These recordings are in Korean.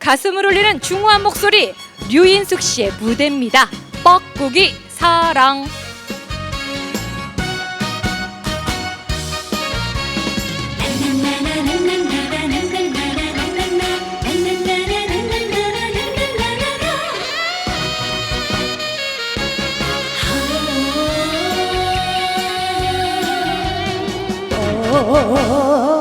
가슴을 울리는 중후한 목소리 류인숙 씨의 무대입니다. 뻐꾸기 사랑. 뻐꾸기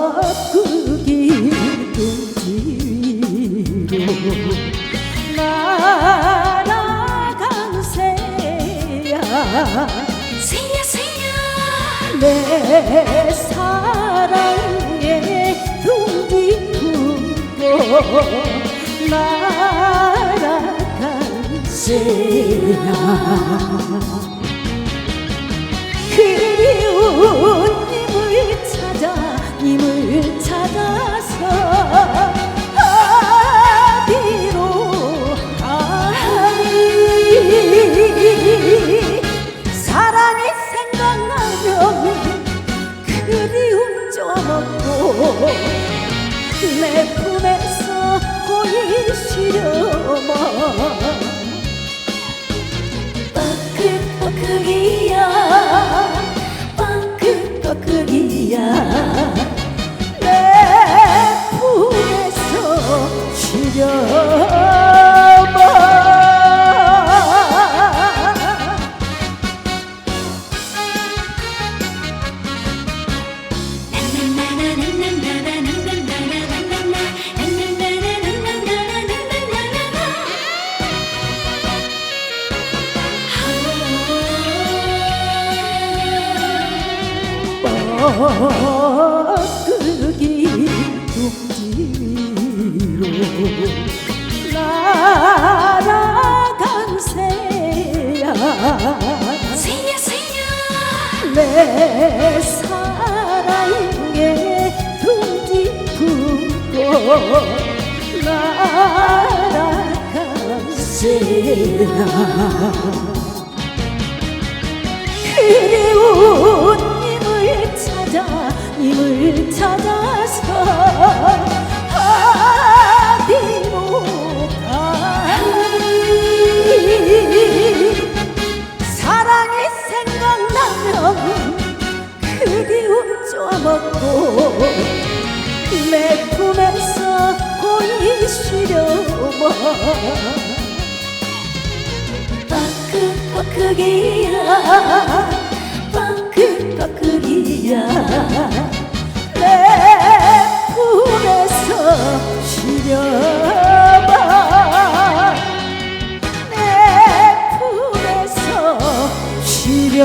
새야 새야. 내 사랑의 둥지로 날아간 새야 그리운 내 뻐꾸기 둥지로 날아간 새야. 새야 새야. 내 사랑의 둥지 품고 날아간 새야 비웃어 먹고 내 품에서 혼이 시려워. 빠크빠크기야. 빠크빠크기야. 내 품에서 시려봐 내 품에서 시려